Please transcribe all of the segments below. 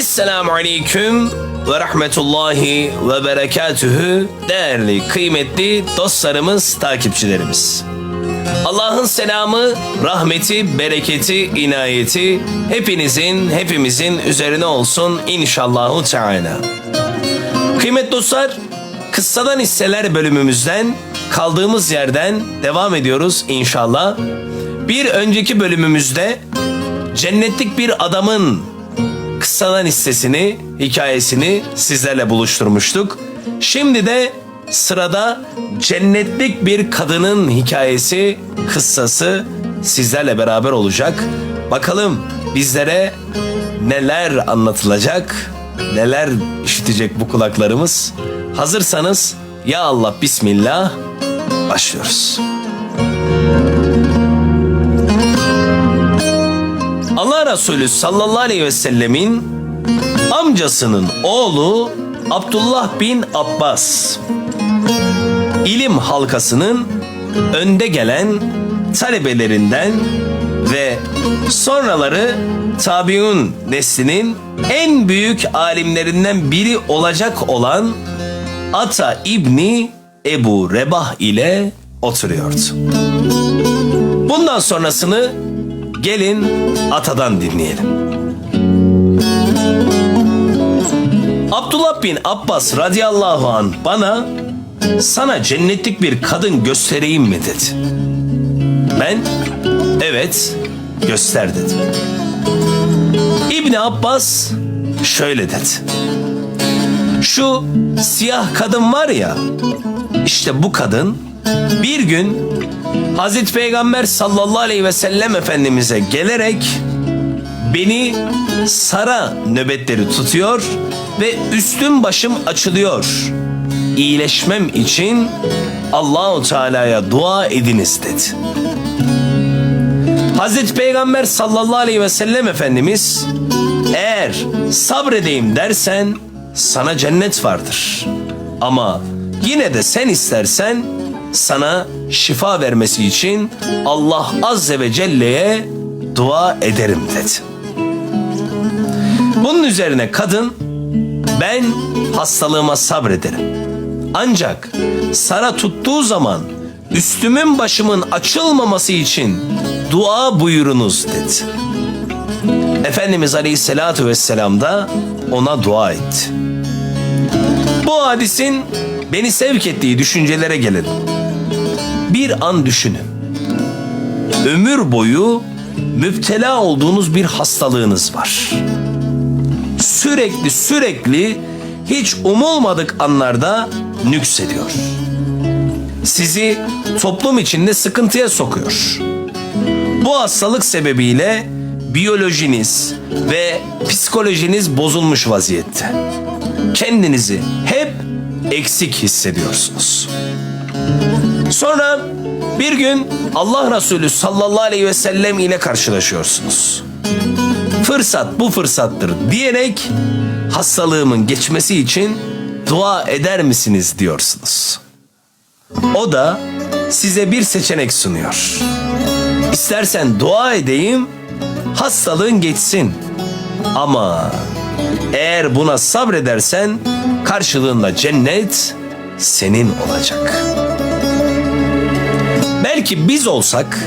Esselamu Aleyküm ve Rahmetullahi ve Berekatühü değerli kıymetli dostlarımız, takipçilerimiz. Allah'ın selamı, rahmeti, bereketi, inayeti hepinizin, hepimizin üzerine olsun inşallahu teala. Kıymetli dostlar, kıssadan hisseler bölümümüzden kaldığımız yerden devam ediyoruz inşallah. Bir önceki bölümümüzde cennetlik bir adamın kıssadan hissesini, hikayesini sizlerle buluşturmuştuk. Şimdi de sırada cennetlik bir kadının hikayesi, kıssası sizlerle beraber olacak. Bakalım bizlere neler anlatılacak, neler işitecek bu kulaklarımız. Hazırsanız ya Allah Bismillah başlıyoruz. Allah Resulü sallallahu aleyhi ve sellemin amcasının oğlu Abdullah bin Abbas ilim halkasının önde gelen talebelerinden ve sonraları tabiun neslinin en büyük alimlerinden biri olacak olan Ata İbni Ebu Rebah ile oturuyordu. Bundan sonrasını gelin Ata'dan dinleyelim. Abdullah bin Abbas radıyallahu an bana sana cennetlik bir kadın göstereyim mi dedi. Ben evet göster dedim. İbni Abbas şöyle dedi. Şu siyah kadın var ya işte bu kadın bir gün Hazreti Peygamber sallallahu aleyhi ve sellem Efendimiz'e gelerek beni sara nöbetleri tutuyor ve üstüm başım açılıyor. İyileşmem için Allahu Teala'ya dua ediniz dedi. Hazreti Peygamber sallallahu aleyhi ve sellem Efendimiz eğer sabredeyim dersen sana cennet vardır. Ama yine de sen istersen sana şifa vermesi için Allah Azze ve Celle'ye dua ederim dedi. Bunun üzerine kadın ben hastalığıma sabrederim. Ancak sara tuttuğu zaman üstümün başımın açılmaması için dua buyurunuz dedi. Efendimiz Aleyhisselatü Vesselam da ona dua etti. Bu hadisin beni sevk ettiği düşüncelere gelelim. Bir an düşünün. Ömür boyu müptela olduğunuz bir hastalığınız var. Sürekli sürekli hiç umulmadık anlarda nüksediyor. Sizi toplum içinde sıkıntıya sokuyor. Bu hastalık sebebiyle biyolojiniz ve psikolojiniz bozulmuş vaziyette. Kendinizi hep eksik hissediyorsunuz. Sonra bir gün Allah Resulü sallallahu aleyhi ve sellem ile karşılaşıyorsunuz. Fırsat bu fırsattır diyerek hastalığımın geçmesi için dua eder misiniz diyorsunuz. O da size bir seçenek sunuyor. İstersen dua edeyim, hastalığın geçsin. Ama eğer buna sabredersen karşılığında cennet senin olacak. Belki biz olsak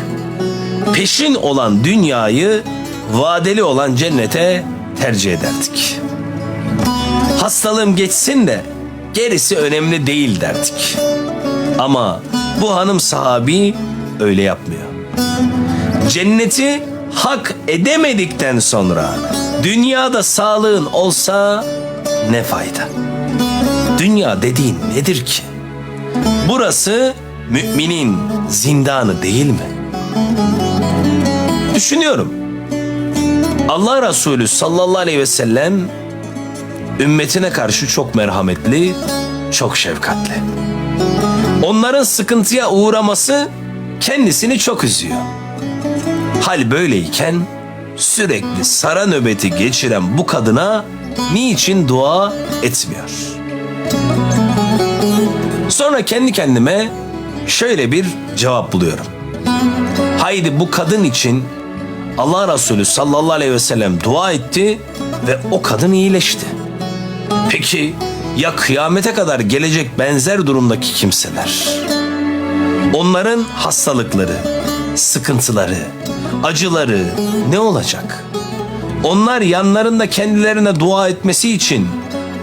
peşin olan dünyayı vadeli olan cennete tercih ederdik. Hastalığım geçsin de gerisi önemli değil derdik. Ama bu hanım sahabi öyle yapmıyor. Cenneti hak edemedikten sonra dünyada sağlığın olsa ne fayda? Dünya dediğin nedir ki? Burası müminin zindanı değil mi? Düşünüyorum. Allah Resulü sallallahu aleyhi ve sellem ümmetine karşı çok merhametli, çok şefkatli. Onların sıkıntıya uğraması kendisini çok üzüyor. Hal böyleyken sürekli sara nöbeti geçiren bu kadına niçin dua etmiyor? Sonra kendi kendime şöyle bir cevap buluyorum. Haydi bu kadın için Allah Resulü sallallahu aleyhi ve sellem dua etti ve o kadın iyileşti. Peki ya kıyamete kadar gelecek benzer durumdaki kimseler? Onların hastalıkları, sıkıntıları, acıları ne olacak? Onlar yanlarında kendilerine dua etmesi için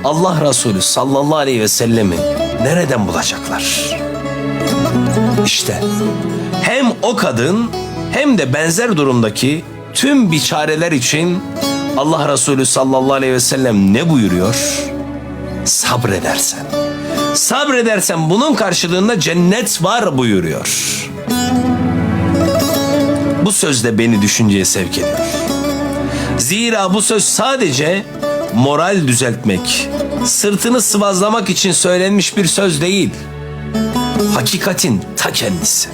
Allah Resulü sallallahu aleyhi ve sellemi nereden bulacaklar? İşte hem o kadın hem de benzer durumdaki tüm biçareler için Allah Resulü sallallahu aleyhi ve sellem ne buyuruyor? Sabredersen. Sabredersen bunun karşılığında cennet var buyuruyor. Bu söz de beni düşünceye sevk ediyor. Zira bu söz sadece moral düzeltmek, sırtını sıvazlamak için söylenmiş bir söz değil. Hakikatin ta kendisi.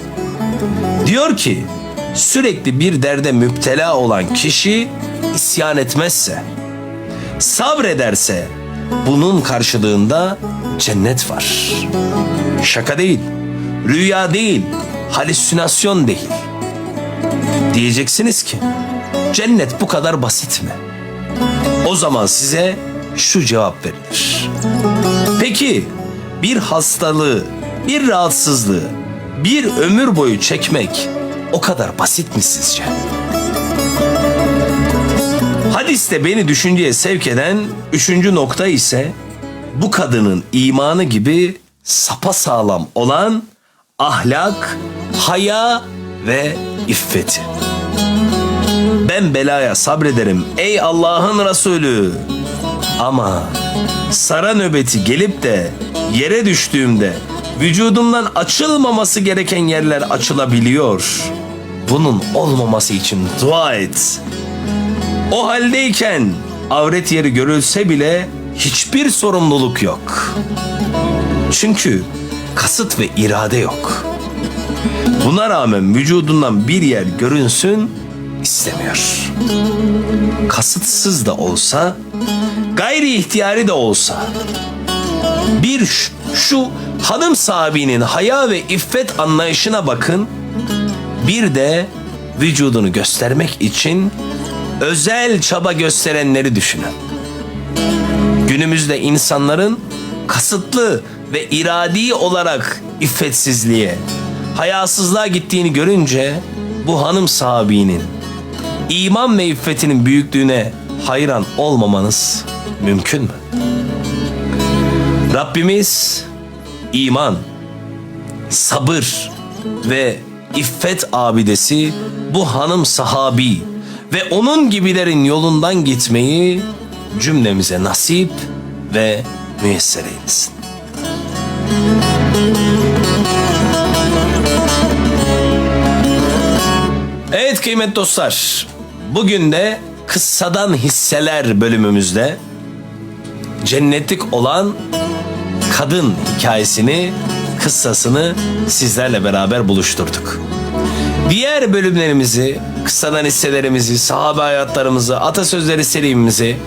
Diyor ki sürekli bir derde müptela olan kişi isyan etmezse, sabrederse bunun karşılığında cennet var. Şaka değil, rüya değil, halüsinasyon değil. Diyeceksiniz ki cennet bu kadar basit mi? O zaman size şu cevap verilir. Peki bir hastalığı, bir rahatsızlığı, bir ömür boyu çekmek o kadar basit mi sizce? Hadiste beni düşünceye sevk eden üçüncü nokta ise bu kadının imanı gibi sapasağlam olan ahlak, haya ve iffeti. Ben belaya sabrederim ey Allah'ın Resulü. Ama sara nöbeti gelip de yere düştüğümde vücudumdan açılmaması gereken yerler açılabiliyor. Bunun olmaması için dua et. O haldeyken avret yeri görülse bile hiçbir sorumluluk yok. Çünkü kasıt ve irade yok. Buna rağmen vücudundan bir yer görünsün istemiyor. Kasıtsız da olsa, gayri ihtiyari de olsa bir şu, hanım sahibinin haya ve iffet anlayışına bakın. Bir de vücudunu göstermek için özel çaba gösterenleri düşünün. Günümüzde insanların kasıtlı ve iradi olarak iffetsizliğe, hayasızlığa gittiğini görünce bu hanım sahibinin iman ve iffetinin büyüklüğüne hayran olmamanız mümkün mü? Rabbimiz iman, sabır ve iffet abidesi bu hanım sahabi ve onun gibilerin yolundan gitmeyi cümlemize nasip ve müyesser eylesin. Evet kıymetli dostlar, bugün de kıssadan hisseler bölümümüzde cennetlik olan kadın hikayesini, kıssasını sizlerle beraber buluşturduk. Diğer bölümlerimizi, kıssadan hisselerimizi, sahabe hayatlarımızı, atasözleri serimizi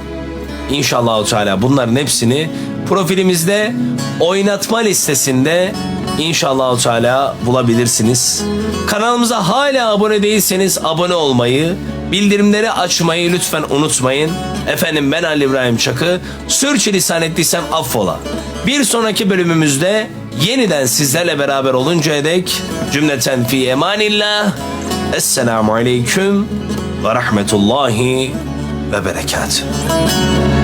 İnşallah Teala bunların hepsini profilimizde oynatma listesinde İnşallah Teala bulabilirsiniz. Kanalımıza hala abone değilseniz abone olmayı, bildirimleri açmayı lütfen unutmayın. Efendim ben Ali İbrahim Çakı. Sürçülisan ettiysem affola. Bir sonraki bölümümüzde yeniden sizlerle beraber oluncaya dek cümleten fi emanillah. Esselamu aleyküm ve rahmetullahi ve berekatuhu.